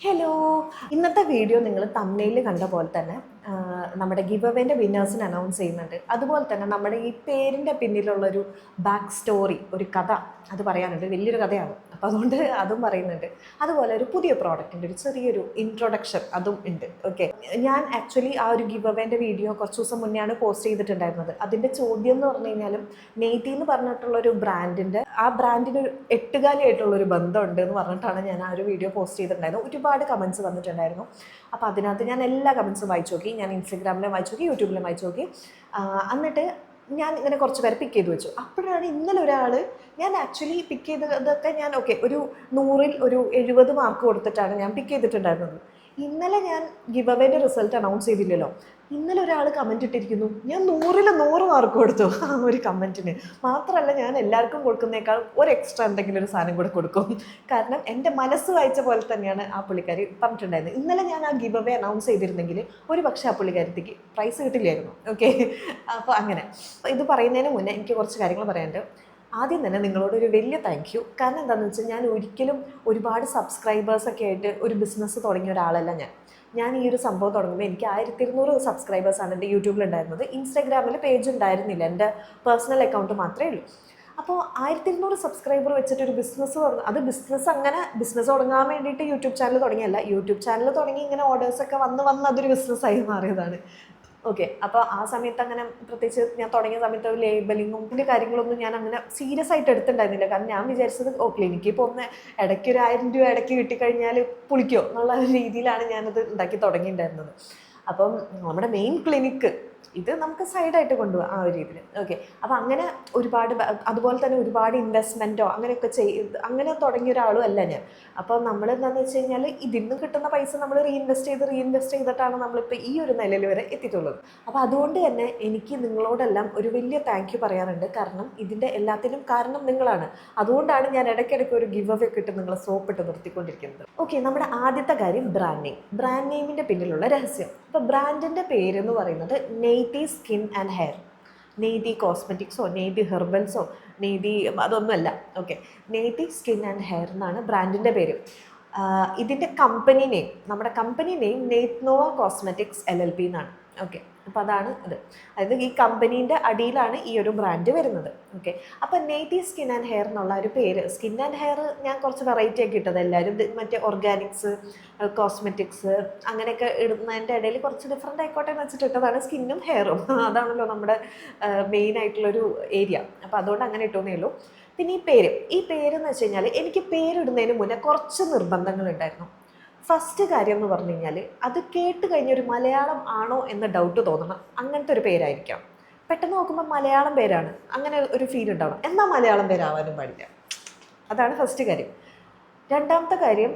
Hello ഇന്നത്തെ video നിങ്ങൾ തമ്മിൽ കണ്ട പോലെ തന്നെ നമ്മുടെ ഗിവ് അവേന്റെ വിന്നേഴ്സിന് അനൗൺസ് ചെയ്യുന്നുണ്ട്. അതുപോലെ തന്നെ നമ്മുടെ ഈ പേരിന്റെ പിന്നിലുള്ളൊരു ബാക്ക് സ്റ്റോറി ഒരു കഥ അത് പറയാനുണ്ട്. വലിയൊരു കഥയാണ്. അപ്പോൾ അതുകൊണ്ട് അതും പറയുന്നുണ്ട്. അതുപോലെ ഒരു പുതിയ പ്രോഡക്റ്റിന്റെ ഒരു ചെറിയൊരു ഇൻട്രൊഡക്ഷൻ അതും ഉണ്ട്. ഓക്കെ ഞാൻ ആക്ച്വലി ആ ഒരു ഗിവ് അവേന്റെ വീഡിയോ കുറച്ച് ദിവസം മുന്നെയാണ് പോസ്റ്റ് ചെയ്തിട്ടുണ്ടായിരുന്നത്. അതിന്റെ ചോദ്യം എന്ന് പറഞ്ഞു കഴിഞ്ഞാലും നെയ്റ്റി എന്ന് പറഞ്ഞിട്ടുള്ള ഒരു ബ്രാൻഡിന്റെ ആ ബ്രാൻഡിന് ഒരു എട്ടുകാലിയായിട്ടുള്ള ഒരു ബന്ധമുണ്ട് എന്ന് പറഞ്ഞിട്ടാണ് ഞാൻ ആ ഒരു വീഡിയോ പോസ്റ്റ് ചെയ്തിട്ടുണ്ടായിരുന്നത്. ഒരുപാട് കമൻസ് വന്നിട്ടുണ്ടായിരുന്നു. അപ്പോൾ അതിനകത്ത് ഞാൻ എല്ലാ കമൻസും വായിച്ചു നോക്കി. ഞാൻ ഇൻസ്റ്റഗ്രാമിലും വായിച്ചു നോക്കി യൂട്യൂബിലും വായിച്ചു നോക്കി എന്നിട്ട് ഞാൻ ഇങ്ങനെ കുറച്ച് പേരെ പിക്ക് ചെയ്ത് വെച്ചു. അപ്പോഴാണ് ഇന്നലെ ഒരാൾ ഞാൻ ആക്ച്വലി പിക്ക് ചെയ്തതൊക്കെ ഞാൻ ഓക്കെ ഒരു നൂറിൽ ഒരു എഴുപത് മാർക്ക് കൊടുത്തിട്ടാണ് ഞാൻ പിക്ക് ചെയ്തിട്ടുണ്ടായിരുന്നത്. ഇന്നലെ ഞാൻ ഗിവ് അവേന്റെ റിസൾട്ട് അനൗൺസ് ചെയ്തില്ലല്ലോ. ഇന്നലെ ഒരാൾ കമന്റ് ഇട്ടിരിക്കുന്നു. ഞാൻ നൂറിൽ നൂറ് മാർക്ക് കൊടുത്തു. ആ ഒരു കമന്റിന് മാത്രമല്ല ഞാൻ എല്ലാവർക്കും കൊടുക്കുന്നേക്കാൾ ഒരു എക്സ്ട്രാ എന്തെങ്കിലും ഒരു സാധനം കൂടെ കൊടുക്കും. കാരണം എന്റെ മനസ്സ് വായിച്ച പോലെ തന്നെയാണ് ആ പുള്ളിക്കാരി പറഞ്ഞിട്ടുണ്ടായിരുന്നത്. ഇന്നലെ ഞാൻ ആ ഗിവ് അവേ അനൗൺസ് ചെയ്തിരുന്നെങ്കിൽ ഒരു പക്ഷേ ആ പുള്ളിക്കാരത്തേക്ക് പ്രൈസ് കിട്ടില്ലായിരുന്നു. ഓക്കെ അപ്പോൾ അങ്ങനെ. ഇത് പറയുന്നതിന് മുന്നേ എനിക്ക് കുറച്ച് കാര്യങ്ങൾ പറയാനുണ്ട്. ആദ്യം തന്നെ നിങ്ങളോട് ഒരു വലിയ താങ്ക് യു കാരണം എന്താണെന്ന് വെച്ചാൽ ഞാൻ ഒരിക്കലും ഒരുപാട് സബ്സ്ക്രൈബേഴ്സൊക്കെ ആയിട്ട് ഒരു ബിസിനസ് തുടങ്ങിയ ഒരാളല്ല ഞാൻ. ഞാൻ ഈ ഒരു സംഭവം തുടങ്ങുമ്പോൾ എനിക്ക് ആയിരത്തി ഇരുന്നൂറ് സബ്സ്ക്രൈബേഴ്സാണ് എന്റെ യൂട്യൂബിൽ ഉണ്ടായിരുന്നത്. ഇൻസ്റ്റാഗ്രാമിൽ പേജ് ഉണ്ടായിരുന്നില്ല. എന്റെ പേഴ്സണൽ അക്കൗണ്ട് മാത്രമേ ഉള്ളൂ. അപ്പോൾ ആയിരത്തി ഇരുന്നൂറ് സബ്സ്ക്രൈബർ വെച്ചിട്ട് ഒരു ബിസിനസ് തുടങ്ങും അത് ബിസിനസ് അങ്ങനെ ബിസിനസ് തുടങ്ങാൻ വേണ്ടിയിട്ട് യൂട്യൂബ് ചാനൽ തുടങ്ങിയല്ല. യൂട്യൂബ് ചാനൽ തുടങ്ങി ഇങ്ങനെ ഓർഡേഴ്സൊക്കെ വന്ന് വന്ന് അതൊരു ബിസിനസ്സായി മാറിയതാണ്. ഓക്കെ അപ്പോൾ ആ സമയത്ത് അങ്ങനെ പ്രത്യേകിച്ച് ഞാൻ തുടങ്ങിയ സമയത്ത് ലേബലിങ്ങും ഇതിന്റെ കാര്യങ്ങളൊന്നും ഞാൻ അങ്ങനെ സീരിയസ് ആയിട്ട് എടുത്തിട്ടുണ്ടായിരുന്നില്ല. കാരണം ഞാൻ വിചാരിച്ചത് ഓ ക്ലിനിക്കിൽ പോകുന്ന ഇടയ്ക്ക് ഒരു ആയിരം രൂപ ഇടയ്ക്ക് കിട്ടിക്കഴിഞ്ഞാൽ പുളിക്കോ? എന്നുള്ള രീതിയിലാണ് ഞാനത് ഉണ്ടാക്കി തുടങ്ങിയിട്ടുണ്ടായിരുന്നത്. അപ്പം നമ്മുടെ മെയിൻ ക്ലിനിക്ക് ഇത് നമുക്ക് സൈഡായിട്ട് കൊണ്ടുപോകാം ആ ഒരു രീതിയിൽ ഓക്കെ അപ്പോൾ അങ്ങനെ ഒരുപാട് അതുപോലെ തന്നെ ഒരുപാട് ഇൻവെസ്റ്റ്മെന്റോ അങ്ങനെയൊക്കെ ചെയ് അങ്ങനെ തുടങ്ങിയ ഒരാളും അല്ല ഞാൻ. അപ്പോൾ നമ്മൾ എന്താണെന്ന് വെച്ച് കഴിഞ്ഞാൽ ഇതിൽ നിന്ന് കിട്ടുന്ന പൈസ നമ്മൾ റീഇൻവെസ്റ്റ് ചെയ്ത് റീഇൻവെസ്റ്റ് ചെയ്തിട്ടാണ് നമ്മളിപ്പോൾ ഈ ഒരു നിലയിൽ വരെ എത്തിയിട്ടുള്ളത്. അപ്പോൾ അതുകൊണ്ട് തന്നെ എനിക്ക് നിങ്ങളോടെല്ലാം ഒരു വലിയ താങ്ക് യു പറയാറുണ്ട് കാരണം ഇതിന്റെ എല്ലാത്തിനും കാരണം നിങ്ങളാണ്. അതുകൊണ്ടാണ് ഞാൻ ഇടയ്ക്കിടയ്ക്ക് ഒരു ഗിവ് അവേ കിട്ട് നിങ്ങളെ സോപ്പിട്ട് നിർത്തിക്കൊണ്ടിരിക്കുന്നത്. ഓക്കെ നമ്മുടെ ആദ്യത്തെ കാര്യം ബ്രാൻഡ് നെയിം ബ്രാൻഡ് നെയിമിന്റെ പിന്നിലുള്ള രഹസ്യം. അപ്പോൾ ബ്രാൻഡിന്റെ പേരെന്ന് പറയുന്നത് Neith skin and hair. Neith കോസ്മെറ്റിക്സോ Neith ഹെർബൽസോ നെയ്തി അതൊന്നുമല്ല. Okay. Neith skin and hair എന്നാണ് ബ്രാൻഡിന്റെ പേര്. ഇതിന്റെ കമ്പനി നെയിം നമ്മുടെ company name Neithnova cosmetics L L P എന്നാണ്. ഓക്കെ. അപ്പോൾ അതാണ് ഇത്. അതായത് ഈ കമ്പനീന്റെ അടിയിലാണ് ഈ ഒരു ബ്രാൻഡ് വരുന്നത്. ഓക്കെ അപ്പോൾ നെയ്റ്റീവ് സ്കിൻ ആൻഡ് ഹെയർ എന്നുള്ള ഒരു പേര്. സ്കിൻ ആൻഡ് ഹെയർ ഞാൻ കുറച്ച് വെറൈറ്റി ആക്കി ഇട്ടത്. എല്ലാവരും മറ്റേ ഓർഗാനിക്സ് കോസ്മെറ്റിക്സ് അങ്ങനെയൊക്കെ ഇടുന്നതിന്റെ ഇടയിൽ കുറച്ച് ഡിഫറെന്റ് ആയിക്കോട്ടെ എന്ന് വെച്ചിട്ട് ഇട്ടതാണ് സ്കിന്നും ഹെയറും അതാണല്ലോ നമ്മുടെ മെയിൻ ആയിട്ടുള്ളൊരു ഏരിയ അപ്പോൾ അതുകൊണ്ട് അങ്ങനെ ഇട്ടുന്നേ ഉള്ളൂ. പിന്നെ ഈ പേര്. ഈ പേരെന്ന് വെച്ച് കഴിഞ്ഞാൽ എനിക്ക് പേരിടുന്നതിന് മുന്നേ കുറച്ച് നിർബന്ധങ്ങളുണ്ടായിരുന്നു ഫസ്റ്റ് കാര്യം എന്ന് പറഞ്ഞു കഴിഞ്ഞാൽ അത് കേട്ട് കഴിഞ്ഞ ഒരു മലയാളം ആണോ എന്ന ഡൗട്ട് തോന്നണം. അങ്ങനത്തെ ഒരു പേരായിരിക്കാം. പെട്ടെന്ന് നോക്കുമ്പോൾ മലയാളം പേരാണ്. അങ്ങനെ ഒരു ഫീൽ ഉണ്ടാവണം. എന്നാൽ മലയാളം പേരാവാനും പാടില്ല. അതാണ് ഫസ്റ്റ് കാര്യം. രണ്ടാമത്തെ കാര്യം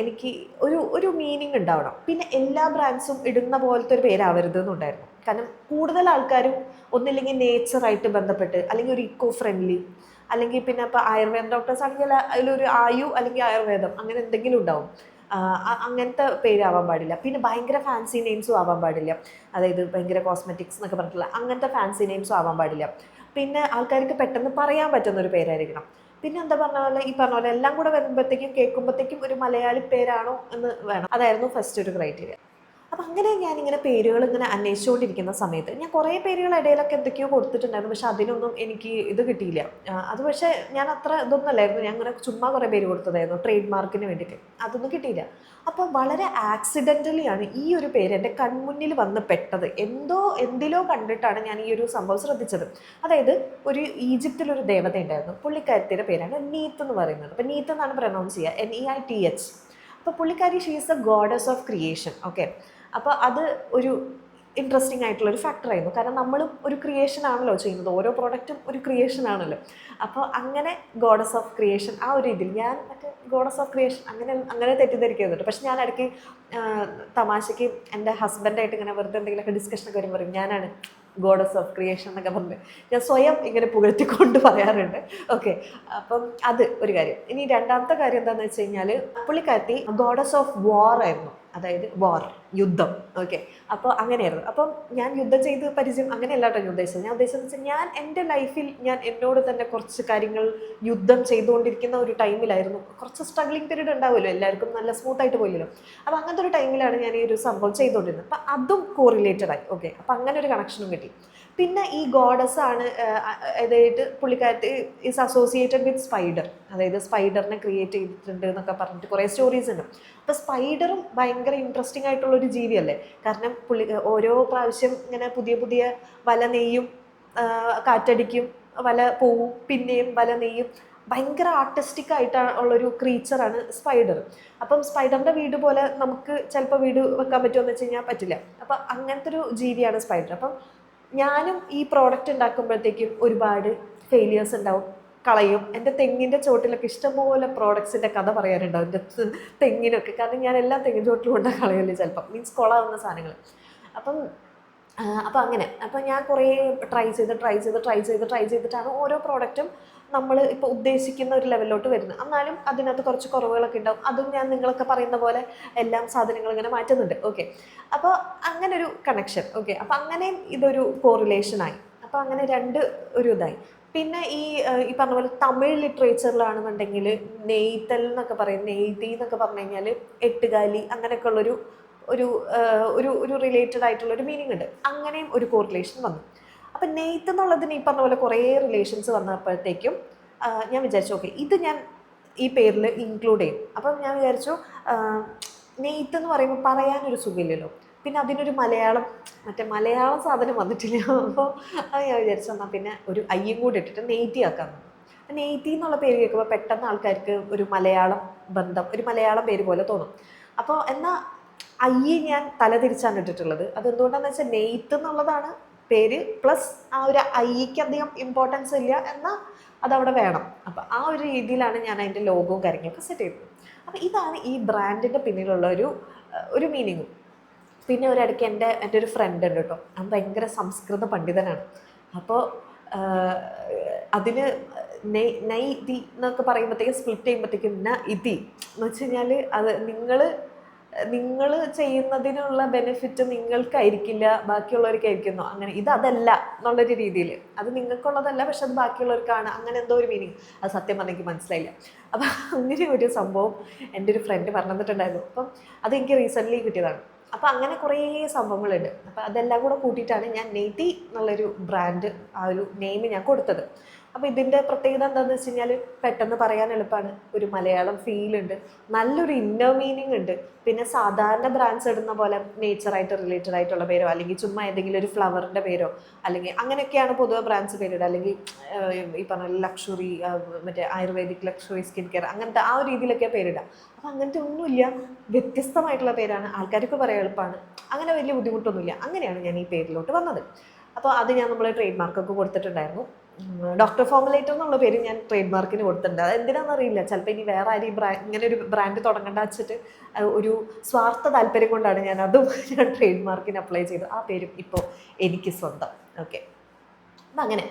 എനിക്ക് ഒരു ഒരു മീനിങ് ഉണ്ടാവണം. പിന്നെ എല്ലാ ബ്രാൻഡ്സും ഇടുന്ന പോലത്തെ ഒരു പേരാവരുത് എന്നുണ്ടായിരുന്നു കാരണം കൂടുതൽ ആൾക്കാരും ഒന്നില്ലെങ്കിൽ നേച്ചറായിട്ട് ബന്ധപ്പെട്ട് അല്ലെങ്കിൽ ഒരു ഇക്കോ ഫ്രണ്ട്ലി അല്ലെങ്കിൽ പിന്നെ ഇപ്പോൾ ആയുർവേദ ഡോക്ടേഴ്സ് ആണെങ്കിൽ അതിലൊരു ആയു അല്ലെങ്കിൽ ആയുർവേദം അങ്ങനെ എന്തെങ്കിലും ഉണ്ടാവും. അങ്ങനത്തെ പേരാവാൻ പാടില്ല. പിന്നെ ഭയങ്കര ഫാൻസി നെയിംസും ആവാൻ പാടില്ല. അതായത് ഭയങ്കര കോസ്മെറ്റിക്സ് എന്നൊക്കെ പറഞ്ഞിട്ടുള്ള അങ്ങനത്തെ ഫാൻസി നെയിംസും ആവാൻ പാടില്ല. പിന്നെ ആൾക്കാർക്ക് പെട്ടെന്ന് പറയാൻ പറ്റുന്ന ഒരു പേരായിരിക്കണം. പിന്നെ എന്താ പറഞ്ഞ പോലെ ഈ പറഞ്ഞ പോലെ എല്ലാം കൂടെ വരുമ്പോഴത്തേക്കും കേൾക്കുമ്പോഴത്തേക്കും ഒരു മലയാളി പേരാണോ എന്ന് വേണം. അതായിരുന്നു ഫസ്റ്റ് ഒരു ക്രൈറ്റീരിയ അപ്പം അങ്ങനെ ഞാനിങ്ങനെ പേരുകൾ ഇങ്ങനെ അന്വേഷിച്ചുകൊണ്ടിരിക്കുന്ന സമയത്ത് ഞാൻ കുറേ പേരുകൾ ഇടയിലൊക്കെ എന്തൊക്കെയോ കൊടുത്തിട്ടുണ്ടായിരുന്നു പക്ഷെ അതിനൊന്നും എനിക്ക് ഇത് കിട്ടിയില്ല. അത് പക്ഷേ ഞാൻ അത്ര ഇതൊന്നും അല്ലായിരുന്നു. ഞാൻ അങ്ങനെ ചുമ്മാ കുറേ പേര് കൊടുത്തതായിരുന്നു ട്രേഡ് മാർക്കിന് വേണ്ടിയിട്ട്. അതൊന്നും കിട്ടിയില്ല. അപ്പോൾ വളരെ ആക്സിഡന്റലിയാണ് ഈ ഒരു പേര് എന്റെ കൺമുന്നിൽ വന്ന് പെട്ടത്. എന്തോ എന്തിലോ കണ്ടിട്ടാണ് ഞാൻ ഈ ഒരു സംഭവം ശ്രദ്ധിച്ചത്. അതായത് ഒരു ഈജിപ്തിലൊരു ദേവത ഉണ്ടായിരുന്നു. പുള്ളിക്കാരത്തിയുടെ പേരാണ് നീത്ത് എന്ന് പറയുന്നത്. അപ്പോൾ നീത്ത് എന്നാണ് പ്രൊനൗൺസ് ചെയ്യുക? N E I T H അപ്പോൾ പുള്ളിക്കാരി she's a goddess of creation okay അപ്പോൾ അത് ഒരു ഇൻട്രസ്റ്റിംഗ് ആയിട്ടുള്ള ഒരു ഫാക്ടറായിരുന്നു കാരണം നമ്മളും ഒരു ക്രിയേഷൻ ആണല്ലോ ചെയ്യുന്നത്. ഓരോ പ്രോഡക്റ്റും ഒരു ക്രിയേഷൻ ആണല്ലോ. അപ്പോൾ അങ്ങനെ ഗോഡസ് ഓഫ് ക്രിയേഷൻ ആ ഒരു ഇതിൽ ഞാൻ മറ്റേ ഗോഡസ് ഓഫ് ക്രിയേഷൻ അങ്ങനെ അങ്ങനെ തെറ്റിദ്ധരിക്കുന്നുണ്ട് പക്ഷെ ഞാൻ ഇടയ്ക്ക് തമാശയ്ക്ക് എന്റെ ഹസ്ബൻഡായിട്ട് ഇങ്ങനെ വെറുതെ എന്തെങ്കിലുമൊക്കെ ഡിസ്കഷനൊക്കെ വരുമ്പോൾ പറയും ഞാനാണ് ഗോഡസ് ഓഫ് ക്രിയേഷൻ എന്നൊക്കെ പറഞ്ഞ് ഞാൻ സ്വയം ഇങ്ങനെ പുകഴ്ത്തിക്കൊണ്ട് പറയാറുണ്ട്. ഓക്കെ അപ്പം അത് ഒരു കാര്യം. ഇനി രണ്ടാമത്തെ കാര്യം എന്താണെന്ന് വെച്ച് കഴിഞ്ഞാൽ പുള്ളിക്കാരത്തി ഗോഡസ് ഓഫ് വാർ ആയിരുന്നു. അതായത് വാർ യുദ്ധം. ഓക്കെ അപ്പോൾ അങ്ങനെയായിരുന്നു. അപ്പം ഞാൻ യുദ്ധം ചെയ്ത് പരിചയം അങ്ങനെയല്ല കേട്ടോ ഞാൻ ഉദ്ദേശിച്ചത്. ഞാൻ ഉദ്ദേശിച്ചത് വെച്ചാൽ ഞാൻ എന്റെ ലൈഫിൽ ഞാൻ എന്നോട് തന്നെ കുറച്ച് കാര്യങ്ങൾ യുദ്ധം ചെയ്തുകൊണ്ടിരിക്കുന്ന ഒരു ടൈമിലായിരുന്നു കുറച്ച് സ്ട്രഗ്ലിംഗ് പീരീഡ് ഉണ്ടാവുമല്ലോ എല്ലാവർക്കും നല്ല സ്മൂത്ത് ആയിട്ട് പോയില്ലല്ലോ. അപ്പോൾ അങ്ങനത്തെ ഒരു ടൈമിലാണ് ഞാൻ ഈ ഒരു സംഭവം ചെയ്തുകൊണ്ടിരുന്നത്. അപ്പം അതും കോറിലേറ്റഡ് ആയി. ഓക്കെ അപ്പം അങ്ങനെ ഒരു കണക്ഷനും കിട്ടി. പിന്നെ ഈ ഗോഡസ് ആണ് അതായത് പുള്ളിക്കാരത്തി ഈസ് അസോസിയേറ്റഡ് വിത്ത് സ്പൈഡർ അതായത് സ്പൈഡറിനെ ക്രിയേറ്റ് ചെയ്തിട്ടുണ്ട് എന്നൊക്കെ പറഞ്ഞിട്ട് കുറേ സ്റ്റോറീസ് ഉണ്ട്. അപ്പോൾ സ്പൈഡറും ഭയങ്കര ഇൻട്രസ്റ്റിംഗ് ആയിട്ടുള്ള ഒരു ജീവിയല്ലേ? കാരണം പുള്ളി ഓരോ പ്രാവശ്യം ഇങ്ങനെ പുതിയ പുതിയ വല നെയ്യും കാറ്റടിക്കും വല പോവും പിന്നെയും വല നെയ്യും. ഭയങ്കര ആർട്ടിസ്റ്റിക് ആയിട്ടാണ് ഉള്ളൊരു ക്രീച്ചറാണ് സ്പൈഡർ. അപ്പം സ്പൈഡറിന്റെ വീട് പോലെ നമുക്ക് ചിലപ്പോൾ വീട് വെക്കാൻ പറ്റുമോ എന്ന് വെച്ച് കഴിഞ്ഞാൽ പറ്റില്ല. അപ്പം അങ്ങനത്തെ ഒരു ജീവിയാണ് സ്പൈഡർ. അപ്പം ഞാനും ഈ പ്രോഡക്റ്റ് ഉണ്ടാക്കുമ്പോഴത്തേക്കും ഒരുപാട് ഫെയിലിയേഴ്സ് ഉണ്ടാവും. കളയും. എന്റെ തെങ്ങിന്റെ ചോട്ടിലൊക്കെ ഇഷ്ടംപോലെ പ്രോഡക്ട്സിന്റെ കഥ പറയാറുണ്ട്. എന്റെ തെങ്ങിനൊക്കെ. കാരണം ഞാൻ എല്ലാ തെങ്ങിൻ ചോട്ടിലും കൊണ്ട് കളയല്ലേ ചിലപ്പം. മീൻസ് കൊളാവുന്ന സാധനങ്ങൾ അപ്പം അപ്പം അങ്ങനെ. അപ്പം ഞാൻ കുറേ ട്രൈ ചെയ്ത് ട്രൈ ചെയ്ത് ട്രൈ ചെയ്ത് ട്രൈ ചെയ്തിട്ടാണ് ഓരോ പ്രോഡക്റ്റും നമ്മൾ ഇപ്പോൾ ഉദ്ദേശിക്കുന്ന ഒരു ലെവലിലോട്ട് വരുന്നത്. എന്നാലും അതിനകത്ത് കുറച്ച് കുറവുകളൊക്കെ ഉണ്ടാവും. അതും ഞാൻ നിങ്ങളൊക്കെ പറയുന്ന പോലെ എല്ലാം സാധനങ്ങൾ ഇങ്ങനെ മാറ്റുന്നുണ്ട്. ഓക്കെ അപ്പോൾ അങ്ങനെ ഒരു കണക്ഷൻ ഓക്കെ അപ്പോൾ അങ്ങനെയും ഇതൊരു കോറിലേഷനായി അപ്പോൾ അങ്ങനെ രണ്ട് ഒരു ഇതായി. പിന്നെ ഈ ഈ പറഞ്ഞ പോലെ തമിഴ് ലിറ്ററേച്ചറിലാണെന്നുണ്ടെങ്കിൽ നെയ്ത്തൽ എന്നൊക്കെ പറയും. നെയ്തി എന്നൊക്കെ പറഞ്ഞു കഴിഞ്ഞാൽ എട്ടുകാലി അങ്ങനെയൊക്കെ ഉള്ളൊരു ഒരു ഒരു ഒരു റിലേറ്റഡ് ആയിട്ടുള്ള ഒരു മീനിങ് ഉണ്ട്. അങ്ങനെയും ഒരു കോറിലേഷൻ വന്നു. അപ്പം നെയ്ത്ത് എന്നുള്ളതിന് ഈ പറഞ്ഞ പോലെ കുറേ റിലേഷൻസ് വന്നപ്പോഴത്തേക്കും ഞാൻ വിചാരിച്ചു ഓക്കെ ഇത് ഞാൻ ഈ പേരിൽ ഇൻക്ലൂഡ് ചെയ്യും. അപ്പം ഞാൻ വിചാരിച്ചു നെയ്ത്ത് എന്ന് പറയുമ്പോൾ പറയാനൊരു സുഖമില്ലല്ലോ. പിന്നെ അതിനൊരു മലയാളം മറ്റേ മലയാളം സാധനം വന്നിട്ടില്ല. അപ്പോൾ അത് ഞാൻ വിചാരിച്ചു എന്നാൽ പിന്നെ ഒരു അയ്യും കൂടി ഇട്ടിട്ട് നെയ്റ്റി ആക്കാൻ നെയ്റ്റി എന്നുള്ള പേര് കേൾക്കുമ്പോൾ പെട്ടെന്ന് ആൾക്കാർക്ക് ഒരു മലയാളം ബന്ധം ഒരു മലയാളം പേര് പോലെ തോന്നും. അപ്പോൾ എന്നാൽ അയ്യെ ഞാൻ തലതിരിച്ചാണ് ഇട്ടിട്ടുള്ളത്. അതെന്തുകൊണ്ടാണെന്ന് വെച്ചാൽ നെയ്ത്ത് എന്നുള്ളതാണ് പേര് പ്ലസ് ആ ഒരു അയ്യയ്ക്ക് അധികം ഇമ്പോർട്ടൻസ് ഇല്ല എന്നാൽ അതവിടെ വേണം. അപ്പം ആ ഒരു രീതിയിലാണ് ഞാൻ അതിന്റെ ലോഗോ കാര്യങ്ങളൊക്കെ സെറ്റ് ചെയ്തത്. അപ്പം ഇതാണ് ഈ ബ്രാൻഡിന്റെ പിന്നിലുള്ള ഒരു ഒരു മീനിങ്ങും പിന്നെ ഒരിടയ്ക്ക് എന്റെ എന്റെ ഒരു ഫ്രണ്ട് ഉണ്ട് കേട്ടോ. അവൻ ഭയങ്കര സംസ്കൃത പണ്ഡിതനാണ്. അപ്പോൾ അതിന് നെയ് നൈ ഇതി എന്നൊക്കെ പറയുമ്പോഴത്തേക്കും സ്പ്ലിറ്റ് ചെയ്യുമ്പോഴത്തേക്കും ന ഇതി. എന്ന് വെച്ച് കഴിഞ്ഞാൽ അത് നിങ്ങൾ നിങ്ങൾ ചെയ്യുന്നതിനുള്ള ബെനിഫിറ്റ് നിങ്ങൾക്കായിരിക്കില്ല ബാക്കിയുള്ളവർക്കായിരിക്കുന്നു അങ്ങനെ ഇത് അതല്ല എന്നുള്ളൊരു രീതിയിൽ അത് നിങ്ങൾക്കുള്ളതല്ല പക്ഷെ അത് ബാക്കിയുള്ളവർക്കാണ്. അങ്ങനെ എന്തോ ഒരു മീനിങ് അത് സത്യം പറഞ്ഞാൽ എനിക്ക് മനസ്സിലായില്ല. അപ്പം അങ്ങനെ ഒരു സംഭവം എന്റെ ഒരു ഫ്രണ്ട് പറഞ്ഞു തന്നിട്ടുണ്ടായിരുന്നു അപ്പം അത് എനിക്ക് റീസെന്റ്ലി കിട്ടിയതാണ്. അപ്പോൾ അങ്ങനെ കുറേ സംഭവങ്ങളുണ്ട്. അപ്പോൾ അതെല്ലാം കൂടെ കൂട്ടിയിട്ടാണ് ഞാൻ നെയ്തി എന്നുള്ളൊരു ബ്രാൻഡ് ആ ഒരു നെയിം ഞാൻ കൊടുത്തത്. അപ്പോൾ ഇതിന്റെ പ്രത്യേകത എന്താണെന്ന് വെച്ച് കഴിഞ്ഞാൽ പെട്ടെന്ന് പറയാൻ എളുപ്പമാണ് ഒരു മലയാളം ഫീൽ ഉണ്ട്. നല്ലൊരു ഇന്നർ മീനിങ് ഉണ്ട്. പിന്നെ സാധാരണ ബ്രാൻഡ്സ് ഇടുന്ന പോലെ നേച്ചറായിട്ട് റിലേറ്റഡ് ആയിട്ടുള്ള പേരോ അല്ലെങ്കിൽ ചുമ്മാ ഏതെങ്കിലും ഒരു ഫ്ലവറിന്റെ പേരോ അല്ലെങ്കിൽ അങ്ങനെയൊക്കെയാണ് പൊതുവെ ബ്രാൻഡ്സ് പേരിടുക. അല്ലെങ്കിൽ ഈ പറഞ്ഞ ലക്ഷറി മറ്റേ ആയുർവേദിക് ലക്ഷറി സ്കിൻ കെയർ അങ്ങനത്തെ ആ ഒരു രീതിയിലൊക്കെ പേരിടുക. അപ്പോൾ അങ്ങനത്തെ ഒന്നുമില്ല. വ്യത്യസ്തമായിട്ടുള്ള പേരാണ്. ആൾക്കാർക്ക് പറയാൻ എളുപ്പമാണ് അങ്ങനെ വലിയ ബുദ്ധിമുട്ടൊന്നുമില്ല. അങ്ങനെയാണ് ഞാൻ ഈ പേരിലോട്ട് വന്നത്. അപ്പോൾ അത് ഞാൻ നമ്മൾ ട്രേഡ് മാർക്കൊക്കെ കൊടുത്തിട്ടുണ്ടായിരുന്നു. ഡോക്ടർ ഫോമുലേറ്റർ എന്നുള്ള പേര് ഞാൻ ട്രേഡ് മാർക്കിന് കൊടുത്തിട്ടുണ്ട്. അത് എന്തിനാണെന്ന് അറിയില്ല ചിലപ്പോൾ ഇനി വേറെ ആരും ഇങ്ങനെ ഒരു ബ്രാൻഡ് തുടങ്ങേണ്ട വെച്ചിട്ട് ഒരു സ്വാർത്ഥ താല്പര്യം കൊണ്ടാണ് ഞാൻ അതും ഞാൻ ട്രേഡ് മാർക്കിന് അപ്ലൈ ചെയ്തത്. ആ പേരും ഇപ്പോൾ എനിക്ക് സ്വന്തം. ഓക്കെ അപ്പം അങ്ങനെ.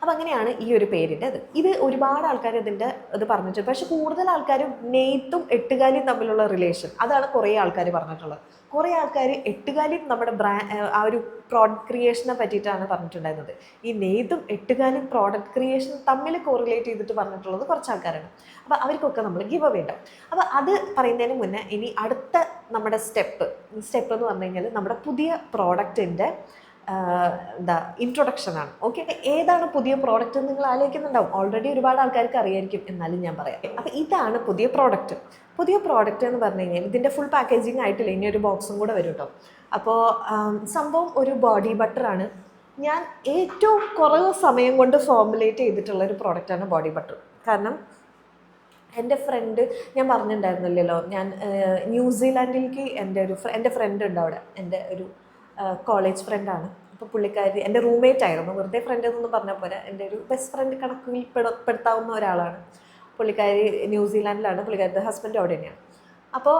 അപ്പം അങ്ങനെയാണ് ഈ ഒരു പേരിന്റെ അത് ഇത് ഒരുപാട് ആൾക്കാർ ഇതിന്റെ ഇത് പറഞ്ഞിട്ടുണ്ട്. പക്ഷെ കൂടുതൽ ആൾക്കാരും നെയ്ത്തും എട്ടുകാലിയും തമ്മിലുള്ള റിലേഷൻ അതാണ് കുറേ ആൾക്കാർ പറഞ്ഞിട്ടുള്ളത്. കുറേ ആൾക്കാർ എട്ടുകാലിയും നമ്മുടെ ബ്രാ ആ ഒരു പ്രോഡക്റ്റ് ക്രിയേഷനെ പറ്റിയിട്ടാണ് പറഞ്ഞിട്ടുണ്ടായിരുന്നത്. ഈ നെയ്ത്തും എട്ടുകാലിയും പ്രോഡക്റ്റ് ക്രിയേഷൻ തമ്മിൽ കോറിലേറ്റ് ചെയ്തിട്ട് പറഞ്ഞിട്ടുള്ളത് കുറച്ച് ആൾക്കാരാണ്. അപ്പോൾ അവർക്കൊക്കെ നമ്മൾ ഗിവ് അവേ ഉണ്ടാവും അപ്പോൾ അത് പറയുന്നതിന് മുന്നേ ഇനി അടുത്ത നമ്മുടെ സ്റ്റെപ്പ് സ്റ്റെപ്പ് എന്ന് പറഞ്ഞു കഴിഞ്ഞാൽ നമ്മുടെ പുതിയ പ്രോഡക്റ്റിന്റെ എന്താ ഇൻട്രൊഡക്ഷനാണ് ഓക്കെ ഏതാണ് പുതിയ പ്രോഡക്റ്റ് നിങ്ങൾ ആലോചിക്കുന്നുണ്ടാവും? ഓൾറെഡി ഒരുപാട് ആൾക്കാർക്ക് അറിയായിരിക്കും. എന്നാലും ഞാൻ പറയാം. അപ്പോൾ ഇതാണ് പുതിയ പ്രോഡക്റ്റ് പുതിയ പ്രോഡക്റ്റ് എന്ന് പറഞ്ഞു കഴിഞ്ഞാൽ ഇതിന്റെ ഫുൾ പാക്കേജിങ് ആയിട്ടില്ല. ഇനി ഒരു ബോക്സും കൂടെ വരും കേട്ടോ അപ്പോൾ സംഭവം ഒരു ബോഡി ബട്ടറാണ് ഞാൻ ഏറ്റവും കുറവ് സമയം കൊണ്ട് ഫോർമുലേറ്റ് ചെയ്തിട്ടുള്ള ഒരു പ്രോഡക്റ്റാണ് ബോഡി ബട്ടർ കാരണം എന്റെ ഫ്രണ്ട് ഞാൻ പറഞ്ഞിട്ടുണ്ടായിരുന്നില്ലല്ലോ. ഞാൻ ന്യൂസിലാൻഡിലേക്ക് എന്റെ ഒരു എന്റെ ഫ്രണ്ട് ഉണ്ട് അവിടെ. എന്റെ ഒരു കോളേജ് ഫ്രണ്ടാണ് അപ്പോൾ പുള്ളിക്കാരി എന്റെ റൂംമേറ്റ് ആയിരുന്നു. വെറുതെ ഫ്രണ്ട് എന്നൊന്നും പറഞ്ഞാൽ പോരാ. എന്റെ ഒരു ബെസ്റ്റ് ഫ്രണ്ട് കണക്കിൽ പെട പെടുത്താവുന്ന ഒരാളാണ്. പുള്ളിക്കാരി ന്യൂസിലാൻഡിലാണ് പുള്ളിക്കാരി ഹസ്ബൻഡ് അവിടെ തന്നെയാണ്. അപ്പോൾ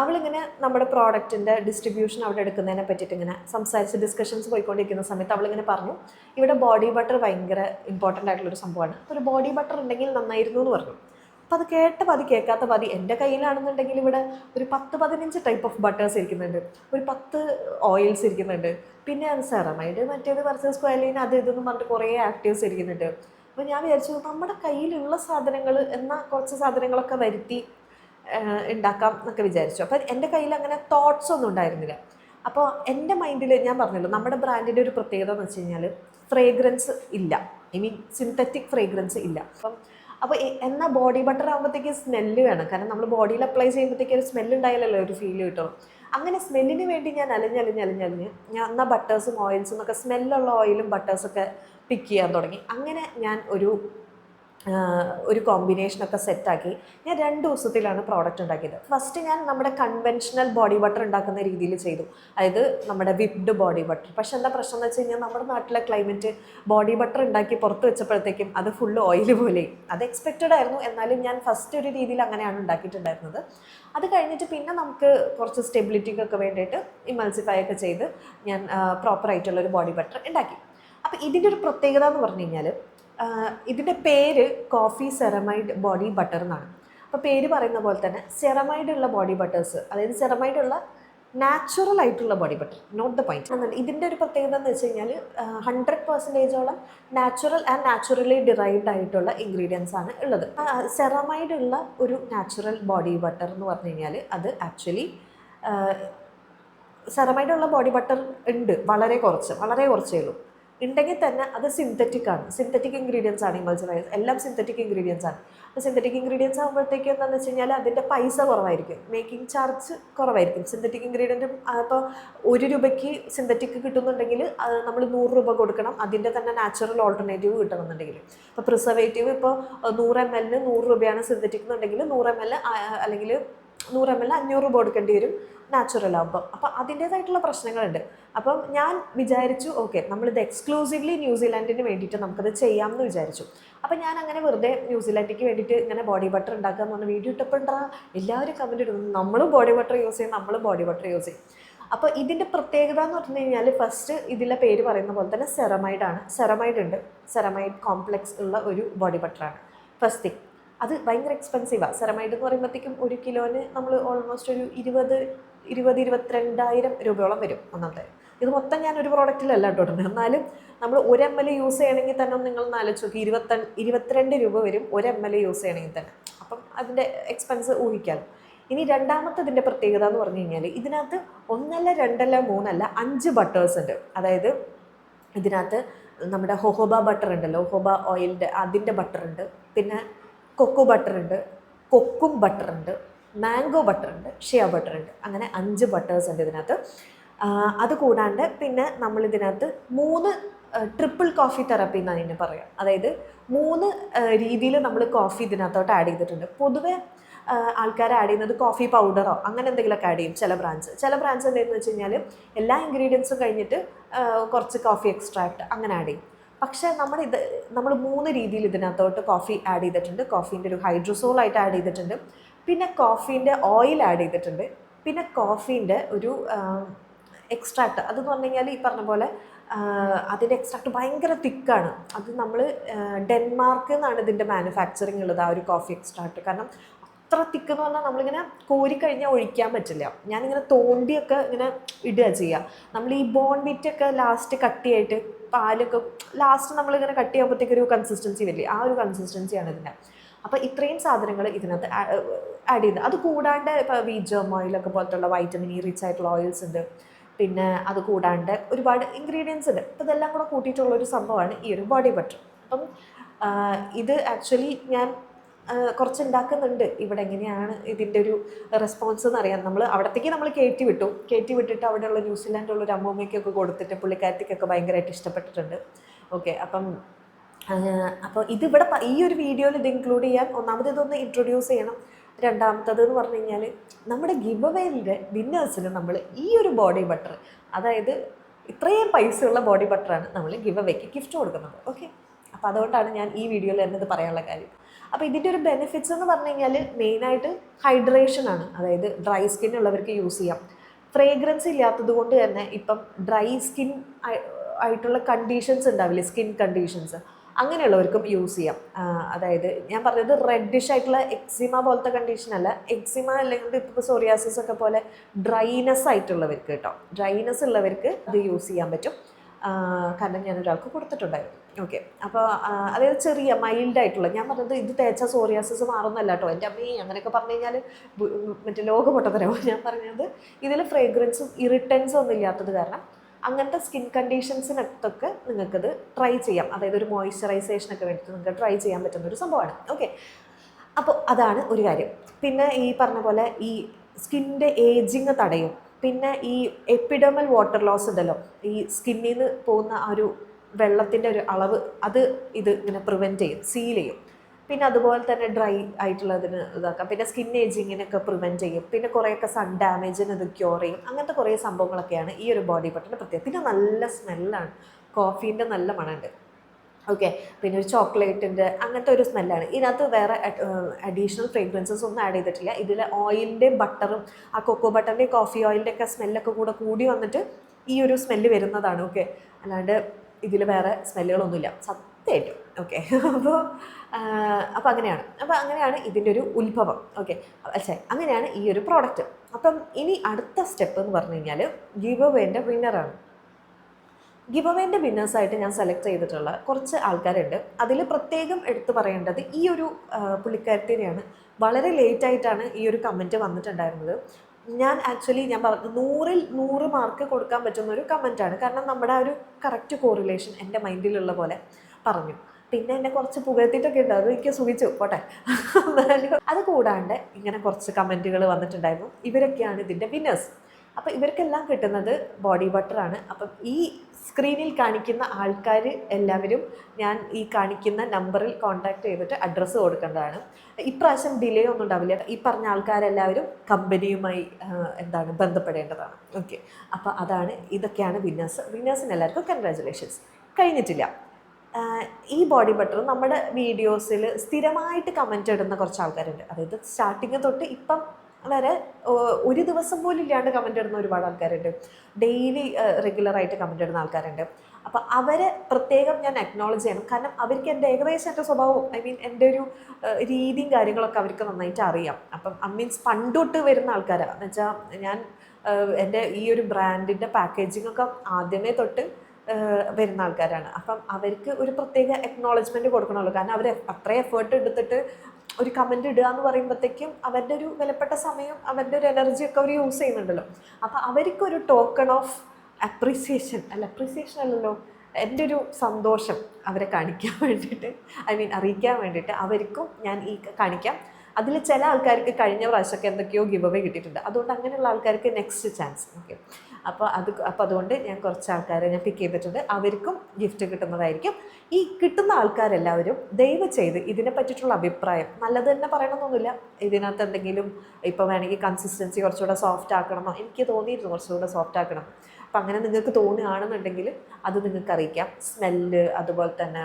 അവളിങ്ങനെ നമ്മുടെ പ്രോഡക്റ്റിന്റെ ഡിസ്ട്രിബ്യൂഷൻ അവിടെ എടുക്കുന്നതിനെ പറ്റിയിട്ട് ഇങ്ങനെ സംസാരിച്ച് ഡിസ്കഷൻസ് പോയിക്കൊണ്ടിരിക്കുന്ന സമയത്ത് അവളിങ്ങനെ പറഞ്ഞു ഇവിടെ ബോഡി ബട്ടർ ഭയങ്കര ഇമ്പോർട്ടന്റ് ആയിട്ടുള്ളൊരു സംഭവമാണ്. അപ്പോൾ ഒരു ബോഡി ബട്ടർ ഉണ്ടെങ്കിൽ നന്നായിരുന്നു എന്ന് പറഞ്ഞു. അപ്പോൾ അത് കേട്ട പതി കേൾക്കാത്ത പതി എന്റെ കയ്യിലാണെന്നുണ്ടെങ്കിൽ ഇവിടെ ഒരു പത്ത് പതിനഞ്ച് ടൈപ്പ് ഓഫ് ബട്ടേഴ്സ് ഇരിക്കുന്നുണ്ട്. ഒരു പത്ത് ഓയിൽസ് ഇരിക്കുന്നുണ്ട്. പിന്നെ സെറമൈഡ് മറ്റേത് വെർസസ് സ്ക്വയലിൻ അത് ഇതെന്ന് പറഞ്ഞിട്ട് കുറേ ആക്റ്റീവ്സ് ഇരിക്കുന്നുണ്ട്. അപ്പോൾ ഞാൻ വിചാരിച്ചു നമ്മുടെ കയ്യിലുള്ള സാധനങ്ങൾ എന്നാൽ കുറച്ച് സാധനങ്ങളൊക്കെ വരുത്തി ഉണ്ടാക്കാം എന്നൊക്കെ വിചാരിച്ചു. അപ്പോൾ എന്റെ കയ്യിൽ അങ്ങനെ തോട്ട്സ് ഒന്നും ഉണ്ടായിരുന്നില്ല. അപ്പോൾ എന്റെ മൈൻഡിൽ ഞാൻ പറഞ്ഞല്ലോ നമ്മുടെ ബ്രാൻഡിന്റെ ഒരു പ്രത്യേകത എന്ന് വെച്ച് കഴിഞ്ഞാൽ ഫ്രേഗ്രൻസ് ഇല്ല. ഐ മീൻ സിന്തറ്റിക് ഫ്രേഗ്രൻസ് ഇല്ല. അപ്പം അപ്പോൾ എന്നാൽ ബോഡി ബട്ടർ ആകുമ്പോഴത്തേക്ക് സ്മെല്ല് വേണം. കാരണം നമ്മൾ ബോഡിയിൽ അപ്ലൈ ചെയ്യുമ്പോഴത്തേക്ക് ഒരു സ്മെല്ല് ഉണ്ടായാലല്ലോ ഒരു ഫീൽ കിട്ടും അങ്ങനെ സ്മെല്ലിന് വേണ്ടി ഞാൻ അലഞ്ഞലഞ്ഞ് അലഞ്ഞലഞ്ഞ് ഞാൻ എന്നാൽ ബട്ടേഴ്സും ഓയിൽസും ഒക്കെ സ്മെല്ലുള്ള ഓയിലും ബട്ടേഴ്സൊക്കെ പിക്ക് ചെയ്യാൻ തുടങ്ങി. അങ്ങനെ ഞാൻ ഒരു ഒരു കോമ്പിനേഷനൊക്കെ സെറ്റാക്കി ഞാൻ രണ്ട് ദിവസത്തിലാണ് പ്രോഡക്റ്റ് ഉണ്ടാക്കിയത്. ഫസ്റ്റ് ഞാൻ നമ്മുടെ കൺവെൻഷണൽ ബോഡി ബട്ടർ ഉണ്ടാക്കുന്ന രീതിയിൽ ചെയ്തു. അതായത് നമ്മുടെ വിപ്ഡ് ബോഡി ബട്ടർ പക്ഷെ എന്താ പ്രശ്നം എന്ന് വെച്ച് കഴിഞ്ഞാൽ നമ്മുടെ നാട്ടിലെ ക്ലൈമറ്റ് ബോഡി ബട്ടർ ഉണ്ടാക്കി പുറത്ത് വെച്ചപ്പോഴത്തേക്കും അത് ഫുള്ള് ഓയിൽ പോലെ. അത് എക്സ്പെക്റ്റഡ് ആയിരുന്നു. എന്നാലും ഞാൻ ഫസ്റ്റ് ഒരു രീതിയിൽ അങ്ങനെയാണ് ഉണ്ടാക്കിയിട്ടുണ്ടായിരുന്നത്. അത് കഴിഞ്ഞിട്ട് പിന്നെ നമുക്ക് കുറച്ച് സ്റ്റെബിലിറ്റിക്കൊക്കെ വേണ്ടിയിട്ട് ഇമൽസിഫൈ ഒക്കെ ചെയ്ത് ഞാൻ പ്രോപ്പറായിട്ടുള്ളൊരു ബോഡി ബട്ടർ ഉണ്ടാക്കി. അപ്പോൾ ഇതിന്റെ ഒരു പ്രത്യേകത എന്ന് പറഞ്ഞു കഴിഞ്ഞാൽ ഇതിന്റെ പേര് കോഫി സെറമൈഡ് ബോഡി ബട്ടർ എന്നാണ്. അപ്പോൾ പേര് പറയുന്ന പോലെ തന്നെ സെറമൈഡ് ഉള്ള ബോഡി ബട്ടേഴ്സ് അതായത് സെറമൈഡ് ഉള്ള നാച്ചുറൽ ആയിട്ടുള്ള body butter note the point ഇതിന്റെ ഒരു പ്രത്യേകത എന്ന് വെച്ച് കഴിഞ്ഞാൽ ഹൺഡ്രഡ് പെർസെന്റേജോളം നാച്ചുറൽ ആൻഡ് നാച്ചുറലി ഡിറൈവ്ഡ് ആയിട്ടുള്ള ഇൻഗ്രീഡിയൻസ് ആണ് ഉള്ളത്. സെറമൈഡ് ഉള്ള ഒരു നാച്ചുറൽ ബോഡി ബട്ടർ എന്ന് പറഞ്ഞു കഴിഞ്ഞാൽ അത് ആക്ച്വലി സെറമൈഡുള്ള ബോഡി ബട്ടർ ഉണ്ട് വളരെ കുറച്ച് വളരെ കുറച്ചേ ഉള്ളൂ. ഉണ്ടെങ്കിൽ തന്നെ അത് സിന്തറ്റിക് ആണ്. സിന്തറ്റിക് ഇൻഗ്രീഡിയൻസ് ആണ് ഇമൾസിഫയേഴ്സ് എല്ലാം സിന്തറ്റിക് ഇൻഗ്രീഡിയൻസ് ആണ്. അപ്പോൾ സിന്തറ്റിക് ഇൻഗ്രീഡിയൻസ് ആകുമ്പോഴത്തേക്കും എന്താണെന്ന് വെച്ച് കഴിഞ്ഞാൽ അതിന്റെ പൈസ കുറവായിരിക്കും. മേക്കിംഗ് ചാർജ് കുറവായിരിക്കും. സിന്തറ്റിക് ഇൻഗ്രീഡിയന്റും അപ്പോൾ ഒരു രൂപയ്ക്ക് സിന്തറ്റിക് കിട്ടുന്നുണ്ടെങ്കിൽ നമ്മൾ നൂറ് രൂപ കൊടുക്കണം. അതിന്റെ തന്നെ നാച്ചുറൽ ഓൾട്ടർനേറ്റീവ് കിട്ടണമെന്നുണ്ടെങ്കിൽ. ഇപ്പോൾ പ്രിസർവേറ്റീവ് ഇപ്പോൾ നൂറ് എം എല്ലിന് നൂറ് രൂപയാണ് സിന്തറ്റിക് എന്നുണ്ടെങ്കിൽ നൂറ് എം എൽ അല്ലെങ്കിൽ നൂറ് എം എൽ അഞ്ഞൂറ് രൂപ കൊടുക്കേണ്ടി വരും. നാച്ചുറൽ ആകുമ്പോൾ അപ്പോൾ അതിന്റേതായിട്ടുള്ള പ്രശ്നങ്ങളുണ്ട്. അപ്പം ഞാൻ വിചാരിച്ചു ഓക്കെ നമ്മളിത് എക്സ്ക്ലൂസീവ്ലി ന്യൂസിലാൻഡിന് വേണ്ടിയിട്ട് നമുക്കത് ചെയ്യാം എന്ന് വിചാരിച്ചു. അപ്പം ഞാൻ അങ്ങനെ വെറുതെ ന്യൂസിലാൻഡിക്ക് വേണ്ടിയിട്ട് ഇങ്ങനെ ബോഡി ബട്ടർ ഉണ്ടാക്കാൻ പറഞ്ഞ വീഡിയോ ഇട്ടപ്പോണ്ടാ എല്ലാവരും കമന്റ് ഇടുന്നു നമ്മളും ബോഡി ബട്ടർ യൂസ് ചെയ്യും നമ്മളും ബോഡി ബട്ടർ യൂസ് ചെയ്യും. അപ്പോൾ ഇതിന്റെ പ്രത്യേകത എന്ന് പറഞ്ഞു കഴിഞ്ഞാൽ ഫസ്റ്റ് ഇതിലെ പേര് പറയുന്ന പോലെ തന്നെ സെറമൈഡ് ആണ്. സെറമൈഡ് ഉണ്ട്. സെറമൈഡ് കോംപ്ലക്സ് ഉള്ള ഒരു ബോഡി ബട്ടറാണ് ഫസ്റ്റ് തിങ് അത് ഭയങ്കര എക്സ്പെൻസീവാണ് സെറമൈഡ് എന്ന് പറയുമ്പോഴത്തേക്കും ഒരു കിലോന് നമ്മൾ ഓൾമോസ്റ്റ് ഒരു ഇരുപത് ഇരുപത് ഇരുപത്തിരണ്ടായിരം രൂപയോളം വരും ഒന്നാമത്തെ ഇത് മൊത്തം ഞാൻ ഒരു പ്രോഡക്റ്റിലല്ല കേട്ടോ എന്നാലും നമ്മൾ ഒരു എം എൽ യൂസ് ചെയ്യണമെങ്കിൽ തന്നെ നിങ്ങൾ ഒന്ന് ആലോചിച്ച് നോക്കി. ഇരുപത്തി ഇരുപത്തിരണ്ട് രൂപ വരും ഒരു എം എൽ യൂസ് ചെയ്യണമെങ്കിൽ തന്നെ. അപ്പം അതിന്റെ എക്സ്പെൻസ് ഊഹിക്കാം. ഇനി രണ്ടാമത്തെ ഇതിന്റെ പ്രത്യേകത എന്ന് പറഞ്ഞു കഴിഞ്ഞാൽ ഇതിനകത്ത് ഒന്നല്ല രണ്ടല്ല മൂന്നല്ല അഞ്ച് ബട്ടേഴ്സ് ഉണ്ട്. അതായത് ഇതിനകത്ത് നമ്മുടെ ഹൊഹോബ ബട്ടർ ഉണ്ടല്ലോ. ഹൊഹോബ ഓയിലിന്റെ അതിന്റെ ബട്ടർ ഉണ്ട്. പിന്നെ കൊക്കു ബട്ടർ ഉണ്ട്. കൊക്കും ബട്ടർ ഉണ്ട്. മാംഗോ ബട്ടർ ഉണ്ട് ഷിയ ബട്ടർ ഉണ്ട് അങ്ങനെ അഞ്ച് ബട്ടേഴ്സ് ഉണ്ട് ഇതിനകത്ത്. അത് കൂടാണ്ട് പിന്നെ നമ്മൾ ഇതിനകത്ത് മൂന്ന് ട്രിപ്പിൾ കോഫി തെറപ്പി എന്നാണ് ഇതിനെ പറയുക അതായത് മൂന്ന് രീതിയിൽ നമ്മൾ കോഫി ഇതിനകത്തോട്ട് ആഡ് ചെയ്തിട്ടുണ്ട്. പൊതുവെ ആൾക്കാർ ആഡ് ചെയ്യുന്നത് കോഫി പൗഡറോ അങ്ങനെ എന്തെങ്കിലുമൊക്കെ ആഡ് ചെയ്യും ചില ബ്രാൻഡ്സ്. ചില ബ്രാൻഡ്സ് എന്തെന്ന് വെച്ച് കഴിഞ്ഞാൽ എല്ലാ ഇൻഗ്രീഡിയൻസും കഴിഞ്ഞിട്ട് കുറച്ച് കോഫി എക്സ്ട്രാക്ട് അങ്ങനെ ആഡ് ചെയ്യും. പക്ഷേ നമ്മൾ ഇത് നമ്മൾ മൂന്ന് രീതിയിൽ ഇതിനകത്തോട്ട് കോഫി ആഡ് ചെയ്തിട്ടുണ്ട്. കോഫീന്റെ ഒരു ഹൈഡ്രോസോൾ ആയിട്ട് ആഡ് ചെയ്തിട്ടുണ്ട്. പിന്നെ കോഫീന്റെ ഓയിൽ ആഡ് ചെയ്തിട്ടുണ്ട്. പിന്നെ കോഫീന്റെ ഒരു എക്സ്ട്രാക്ട് അതെന്ന് പറഞ്ഞു കഴിഞ്ഞാൽ ഈ പറഞ്ഞ പോലെ അതിന്റെ എക്സ്ട്രാക്ട് ഭയങ്കര തിക്കാണ്. അത് നമ്മൾ ഡെൻമാർക്ക് എന്നാണ് ഇതിന്റെ മാനുഫാക്ചറിങ് ഉള്ളത് ആ ഒരു കോഫി എക്സ്ട്രാക്ട് കാരണം അത്ര തിക്ക് എന്ന് പറഞ്ഞാൽ നമ്മളിങ്ങനെ കോരിക്കഴിഞ്ഞാൽ ഒഴിക്കാൻ പറ്റില്ല. ഞാനിങ്ങനെ തോണ്ടിയൊക്കെ ഇങ്ങനെ ഇടുക ചെയ്യുക നമ്മൾ ഈ ബോൺ ബോൺവിറ്റൊക്കെ ലാസ്റ്റ് കട്ടിയായിട്ട് പാലൊക്കെ ലാസ്റ്റ് നമ്മളിങ്ങനെ കട്ട് ചെയ്യുമ്പോഴത്തേക്കൊരു കൺസിസ്റ്റൻസി വരില്ലേ? ആ ഒരു കൺസിസ്റ്റൻസിയാണ് ഇതിന്റെ അപ്പോൾ ഇത്രയും സാധനങ്ങൾ ഇതിനകത്ത് ആഡ് ചെയ്യുന്നത്. അത് കൂടാണ്ട് ഇപ്പോൾ വീജം ഓയിലൊക്കെ പോലത്തുള്ള വൈറ്റമിൻ ഇ റിച്ച് ആയിട്ടുള്ള ഓയിൽസ് ഉണ്ട്. പിന്നെ അത് കൂടാണ്ട് ഒരുപാട് ഇൻഗ്രീഡിയൻസ് ഉണ്ട്. അപ്പോൾ ഇതെല്ലാം കൂടെ കൂട്ടിയിട്ടുള്ള ഒരു സംഭവമാണ് ഈ ഒരു ബോഡി ബട്ടർ അപ്പം ഇത് ആക്ച്വലി ഞാൻ കുറച്ച് ഉണ്ടാക്കുന്നുണ്ട് ഇവിടെ എങ്ങനെയാണ് ഇതിന്റെ ഒരു റെസ്പോൺസ് എന്ന് അറിയാം നമ്മൾ അവിടത്തേക്ക് നമ്മൾ കയറ്റി വിട്ടു. കയറ്റി വിട്ടിട്ട് അവിടെയുള്ള ന്യൂസിലാൻഡുള്ള ഒരു അമ്മൂമ്മയ്ക്കൊക്കെ കൊടുത്തിട്ട് പുള്ളിക്കാരത്തേക്കൊക്കെ ഭയങ്കരമായിട്ട് ഇഷ്ടപ്പെട്ടിട്ടുണ്ട്. ഓക്കെ അപ്പം അപ്പോൾ ഇതിവിടെ ഈ ഒരു വീഡിയോയിൽ ഇത് ഇൻക്ലൂഡ് ചെയ്യാൻ ഒന്നാമത് ഇതൊന്ന് ഇൻട്രൊഡ്യൂസ് ചെയ്യണം. രണ്ടാമത്തത് എന്ന് പറഞ്ഞു കഴിഞ്ഞാൽ നമ്മുടെ ഗിവ് അവയിലെ വിന്നേഴ്സിന് നമ്മൾ ഈ ഒരു ബോഡി ബട്ടർ അതായത് ഇത്രയും പൈസയുള്ള ബോഡി ബട്ടറാണ് നമ്മൾ ഗിവ് ഗിഫ്റ്റ് കൊടുക്കുന്നത്. ഓക്കെ? അപ്പോൾ അതുകൊണ്ടാണ് ഞാൻ ഈ വീഡിയോയിൽ എന്നത് പറയാനുള്ള കാര്യം. അപ്പോൾ ഇതിന്റെ ഒരു ബെനിഫിറ്റ്സ് എന്ന് പറഞ്ഞു കഴിഞ്ഞാൽ മെയിനായിട്ട് ഹൈഡ്രേഷൻ ആണ്. അതായത് ഡ്രൈ സ്കിൻ ഉള്ളവർക്ക് യൂസ് ചെയ്യാം. ഫ്രേഗ്രൻസ് ഇല്ലാത്തത് കൊണ്ട് തന്നെ ഇപ്പം ഡ്രൈ സ്കിൻ ആയിട്ടുള്ള കണ്ടീഷൻസ് ഉണ്ടാവില്ലേ? Skin conditions. അങ്ങനെയുള്ളവർക്കും യൂസ് ചെയ്യാം. അതായത് ഞാൻ പറഞ്ഞത് റെഡിഷ് ആയിട്ടുള്ള എക്സിമ പോലത്തെ കണ്ടീഷൻ അല്ല. എക്സിമ അല്ലെങ്കിൽ ഇപ്പോൾ സോറിയാസിസ് ഒക്കെ പോലെ ഡ്രൈനസ് ആയിട്ടുള്ളവർക്ക് കേട്ടോ. ഡ്രൈനസ് ഉള്ളവർക്ക് ഇത് യൂസ് ചെയ്യാൻ പറ്റും. കാരണം ഞാൻ ഒരാൾക്ക് കൊടുത്തിട്ടുണ്ടായിരുന്നു ഓക്കെ അപ്പോൾ അതായത് ചെറിയ മൈൽഡ് ആയിട്ടുള്ള ഞാൻ പറഞ്ഞത് ഇത് തേച്ച സോറിയാസിസ് മാറുന്നല്ല കേട്ടോ. എന്റെ അമ്മയെ അങ്ങനെയൊക്കെ പറഞ്ഞു കഴിഞ്ഞാൽ മറ്റേ ലോകം പൊട്ടത്തരവും ഞാൻ പറഞ്ഞത് ഇതിൽ ഫ്രേഗ്രൻസും ഇറിട്ടൻസും ഒന്നും ഇല്ലാത്തത് കാരണം അങ്ങനത്തെ സ്കിൻ കണ്ടീഷൻസിനൊക്കെ നിങ്ങൾക്കത് ട്രൈ ചെയ്യാം. അതായത് ഒരു മോയ്സ്ചറൈസേഷനൊക്കെ വേണ്ടിയിട്ട് നിങ്ങൾക്ക് ട്രൈ ചെയ്യാൻ പറ്റുന്ന ഒരു സംഭവമാണ്. ഓക്കെ. അപ്പോൾ അതാണ് ഒരു കാര്യം. പിന്നെ ഈ പറഞ്ഞ പോലെ ഈ സ്കിന്നിന്റെ ഏജിങ് തടയും. പിന്നെ ഈ എപ്പിഡമൽ വാട്ടർ ലോസ് ഉണ്ടല്ലോ. ഈ സ്കിന്നിൽ നിന്ന് പോകുന്ന ആ ഒരു വെള്ളത്തിന്റെ ഒരു അളവ് അത് ഇത് ഇങ്ങനെ പ്രിവെന്റ് ചെയ്യും സീൽ ചെയ്യും. പിന്നെ അതുപോലെ തന്നെ ഡ്രൈ ആയിട്ടുള്ളതിന് ഇതാക്കാം. പിന്നെ സ്കിൻ ഏജിങ്ങിനൊക്കെ പ്രിവെന്റ് ചെയ്യും. പിന്നെ കുറേയൊക്കെ സൺ ഡാമേജിന് ഇത് ക്യൂർ ചെയ്യും. അങ്ങനത്തെ കുറേ സംഭവങ്ങളൊക്കെയാണ് ഈ ഒരു ബോഡി ബട്ടറിന്റെ പ്രത്യേകത. പിന്നെ നല്ല സ്മെല്ലാണ് കോഫീന്റെ നല്ല മണമുണ്ട്. ഓക്കെ പിന്നെ ഒരു ചോക്ലേറ്റിന്റെ അങ്ങനത്തെ ഒരു സ്മെല്ലാണ് ഇതിനകത്ത് വേറെ അഡീഷണൽ ഫ്രേഗ്രൻസസ് ഒന്നും ആഡ് ചെയ്തിട്ടില്ല. ഇതിൽ ഓയിലിന്റെയും ബട്ടറും ആ കൊക്കോ ബട്ടറിന്റെയും കോഫി ഓയിലിന്റെ ഒക്കെ സ്മെല്ലൊക്കെ കൂടെ കൂടി വന്നിട്ട് ഈ ഒരു സ്മെല്ല് വരുന്നതാണ്. ഓക്കെ അല്ലാണ്ട് ഇതിൽ വേറെ സ്മെല്ലുകളൊന്നുമില്ല സത്യമായിട്ടും. ഓക്കെ അപ്പോൾ അപ്പോൾ അങ്ങനെയാണ്. അപ്പോൾ അങ്ങനെയാണ് ഇതിന്റെ ഒരു ഉത്ഭവം. ഓക്കെ അച്ഛേ അങ്ങനെയാണ് ഈ ഒരു പ്രോഡക്റ്റ് അപ്പം ഇനി അടുത്ത സ്റ്റെപ്പ് എന്ന് പറഞ്ഞു കഴിഞ്ഞാൽ ഗീവ് വേന്റെ വിന്നറാണ് ഗിവ് അവേന്റെ വിന്നേഴ്സായിട്ട് ഞാൻ സെലക്ട് ചെയ്തിട്ടുള്ള കുറച്ച് ആൾക്കാരുണ്ട്. അതിൽ പ്രത്യേകം എടുത്തു പറയേണ്ടത് ഈ ഒരു പുള്ളിക്കാരത്തിനെയാണ്. വളരെ ലേറ്റായിട്ടാണ് ഈ ഒരു കമന്റ് വന്നിട്ടുണ്ടായിരുന്നത്. ഞാൻ ആക്ച്വലി ഞാൻ പറഞ്ഞു നൂറിൽ നൂറ് മാർക്ക് കൊടുക്കാൻ പറ്റുന്ന ഒരു കമന്റാണ് കാരണം നമ്മുടെ ആ ഒരു കറക്റ്റ് കോറിലേഷൻ എന്റെ മൈൻഡിലുള്ള പോലെ പറഞ്ഞു. പിന്നെ എന്നെ കുറച്ച് പുകഴ്ത്തിയിട്ടൊക്കെ ഉണ്ട്. അത് എനിക്ക് സുഖിച്ചു. പോട്ടെ. അത് കൂടാണ്ട് ഇങ്ങനെ കുറച്ച് കമന്റുകൾ വന്നിട്ടുണ്ടായിരുന്നു. ഇവരൊക്കെയാണ് ഇതിന്റെ വിന്നേഴ്സ് അപ്പം ഇവർക്കെല്ലാം കിട്ടുന്നത് ബോഡി ബട്ടറാണ് അപ്പം ഈ സ്ക്രീനിൽ കാണിക്കുന്ന ആൾക്കാർ എല്ലാവരും ഞാൻ ഈ കാണിക്കുന്ന നമ്പറിൽ കോൺടാക്ട് ചെയ്തിട്ട് അഡ്രസ്സ് കൊടുക്കേണ്ടതാണ്. ഇപ്രാവശ്യം ഡിലേ ഒന്നും ഉണ്ടാവില്ല. ഈ പറഞ്ഞ ആൾക്കാരെല്ലാവരും കമ്പനിയുമായി എന്താണ് ബന്ധപ്പെടേണ്ടതാണ്. ഓക്കെ അപ്പോൾ അതാണ് ഇതൊക്കെയാണ് വിന്നേഴ്സ് വിന്നേഴ്സിന് എല്ലാവർക്കും കൺഗ്രാജുലേഷൻസ് കഴിഞ്ഞിട്ടില്ല. ഈ ബോഡി ബട്ടർ നമ്മുടെ വീഡിയോസിൽ സ്ഥിരമായിട്ട് കമന്റ് ഇടുന്ന കുറച്ച് ആൾക്കാരുണ്ട്. അതായത് സ്റ്റാർട്ടിങ് തൊട്ട് ഇപ്പം വരെ ഒരു ദിവസം പോലും ഇല്ലാണ്ട് കമന്റ് ഇടുന്ന ഒരുപാട് ആൾക്കാരുണ്ട്. ഡെയിലി റെഗുലറായിട്ട് കമന്റ് ഇടുന്ന ആൾക്കാരുണ്ട്. അപ്പോൾ അവരെ പ്രത്യേകം ഞാൻ അക്നോളജ് ചെയ്യണം. കാരണം അവർക്ക് എന്റെ ഏകദേശം എന്റെ സ്വഭാവം ഐ മീൻ എന്റെ ഒരു രീതിയും കാര്യങ്ങളൊക്കെ അവർക്ക് നന്നായിട്ട് അറിയാം. അപ്പം മീൻസ് പണ്ടൊട്ട് വരുന്ന ആൾക്കാരാണ് എന്ന് വെച്ചാൽ ഞാൻ എന്റെ ഈ ഒരു ബ്രാൻഡിന്റെ പാക്കേജിങ്ങൊക്കെ ആദ്യമേ തൊട്ട് വരുന്ന ആൾക്കാരാണ്. അപ്പം അവർക്ക് ഒരു പ്രത്യേക എക്നോളജ്മെന്റ് കൊടുക്കണമല്ലോ. കാരണം അവർ അത്രയും എഫേർട്ട് എടുത്തിട്ട് ഒരു കമന്റ് ഇടുക എന്ന് പറയുമ്പോഴത്തേക്കും അവരുടെ ഒരു വിലപ്പെട്ട സമയം അവരുടെ ഒരു എനർജി ഒക്കെ അവർ യൂസ് ചെയ്യുന്നുണ്ടല്ലോ. അപ്പം അവർക്കൊരു ടോക്കൺ ഓഫ് അപ്രീസിയേഷൻ അല്ല അപ്രീസിയേഷൻ അല്ലല്ലോ എന്റെ ഒരു സന്തോഷം അവരെ കാണിക്കാൻ വേണ്ടിയിട്ട് ഐ മീൻ അറിയിക്കാൻ വേണ്ടിയിട്ട് അവർക്കും ഞാൻ ഈ കാണിക്കാം. അതിൽ ചില ആൾക്കാർക്ക് കഴിഞ്ഞ പ്രാവശ്യമൊക്കെ എന്തൊക്കെയോ ഗിവ് അവേ കിട്ടിയിട്ടുണ്ട്. അതുകൊണ്ട് അങ്ങനെയുള്ള ആൾക്കാർക്ക് നെക്സ്റ്റ് ചാൻസ് ഓക്കെ അപ്പോൾ അത് അപ്പോൾ അതുകൊണ്ട് ഞാൻ കുറച്ച് ആൾക്കാരെ ഞാൻ പിക്ക് ചെയ്തിട്ടുണ്ട്. അവർക്കും ഗിഫ്റ്റ് കിട്ടുന്നതായിരിക്കും. ഈ കിട്ടുന്ന ആൾക്കാരെല്ലാവരും ദയവ് ചെയ്ത് ഇതിനെ പറ്റിയിട്ടുള്ള അഭിപ്രായം നല്ലത് തന്നെ പറയണമെന്നൊന്നുമില്ല ഇതിനകത്ത് എന്തെങ്കിലും ഇപ്പോൾ വേണമെങ്കിൽ കൺസിസ്റ്റൻസി കുറച്ചുകൂടെ സോഫ്റ്റ് ആക്കണമോ? എനിക്ക് തോന്നിയിരുന്നു കുറച്ചുകൂടെ സോഫ്റ്റ് ആക്കണം. അപ്പം അങ്ങനെ നിങ്ങൾക്ക് തോന്നുകയാണെന്നുണ്ടെങ്കിൽ അത് നിങ്ങൾക്ക് അറിയിക്കാം സ്മെല്ല് അതുപോലെ തന്നെ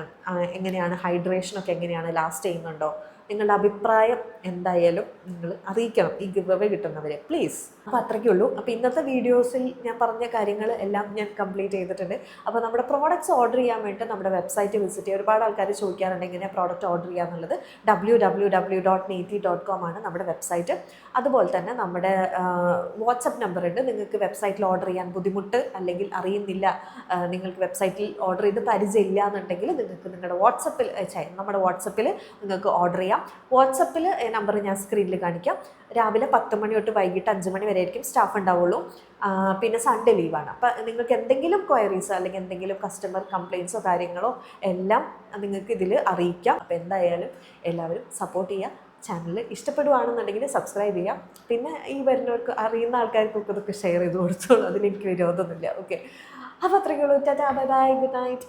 എങ്ങനെയാണ് ഹൈഡ്രേഷനൊക്കെ എങ്ങനെയാണ് ലാസ്റ്റ് ചെയ്യുന്നുണ്ടോ? നിങ്ങളുടെ അഭിപ്രായം എന്തായാലും നിങ്ങൾ അറിയിക്കണം. ഈ ഗിവ് കിട്ടുന്നവരെ. പ്ലീസ് അപ്പോൾ അത്രയ്ക്കേ ഉള്ളൂ. അപ്പോൾ ഇന്നത്തെ വീഡിയോസിൽ ഞാൻ പറഞ്ഞ കാര്യങ്ങൾ എല്ലാം ഞാൻ കംപ്ലീറ്റ് ചെയ്തിട്ടുണ്ട്. അപ്പോൾ നമ്മുടെ പ്രോഡക്റ്റ്സ് ഓർഡർ ചെയ്യാൻ വേണ്ടി നമ്മുടെ വെബ്സൈറ്റ് വിസിറ്റ് ചെയ്യുക ഒരുപാട് ആൾക്കാർ ചോദിക്കാറുണ്ട് എങ്ങനെ പ്രോഡക്റ്റ് ഓർഡർ ചെയ്യുക എന്നുള്ളത്. W W W dot Neith dot com ആണ് നമ്മുടെ വെബ്സൈറ്റ് അതുപോലെ തന്നെ നമ്മുടെ വാട്സപ്പ് നമ്പർ ഉണ്ട്. നിങ്ങൾക്ക് വെബ്സൈറ്റിൽ ഓർഡർ ചെയ്യാൻ ബുദ്ധിമുട്ട് അല്ലെങ്കിൽ അറിയുന്നില്ല നിങ്ങൾക്ക് വെബ്സൈറ്റിൽ ഓർഡർ ചെയ്ത് പരിചയമില്ല എന്നുണ്ടെങ്കിൽ നിങ്ങൾക്ക് നിങ്ങളുടെ വാട്സപ്പിൽ നമ്മുടെ വാട്സപ്പിൽ നിങ്ങൾക്ക് ഓർഡർ ചെയ്യാം. വാട്സപ്പിൽ നമ്പർ ഞാൻ സ്ക്രീനിൽ കാണിക്കാം. രാവിലെ പത്ത് മണി തൊട്ട് വൈകിട്ട് അഞ്ച് മണി വരെ ആയിരിക്കും സ്റ്റാഫ് ഉണ്ടാവുള്ളൂ. പിന്നെ സൺഡേ ലീവാണ് അപ്പം നിങ്ങൾക്ക് എന്തെങ്കിലും ക്വയറീസ് അല്ലെങ്കിൽ എന്തെങ്കിലും കസ്റ്റമർ കംപ്ലയിൻസോ കാര്യങ്ങളോ എല്ലാം നിങ്ങൾക്ക് ഇതിൽ അറിയിക്കാം. അപ്പോൾ എന്തായാലും എല്ലാവരും സപ്പോർട്ട് ചെയ്യുക ചാനൽ ഇഷ്ടപ്പെടുവാണെന്നുണ്ടെങ്കിൽ സബ്സ്ക്രൈബ് ചെയ്യാം. പിന്നെ ഈ വരുന്നവർക്ക് അറിയുന്ന ആൾക്കാർക്കൊക്കെ ഇതൊക്കെ ഷെയർ ചെയ്ത് കൊടുത്തോളൂ. അതിലെനിക്ക് വിരോധമൊന്നുമില്ല. ഓക്കെ അപ്പോൾ അത്രയ്ക്കുള്ളൂ. Tata. Bye bye good night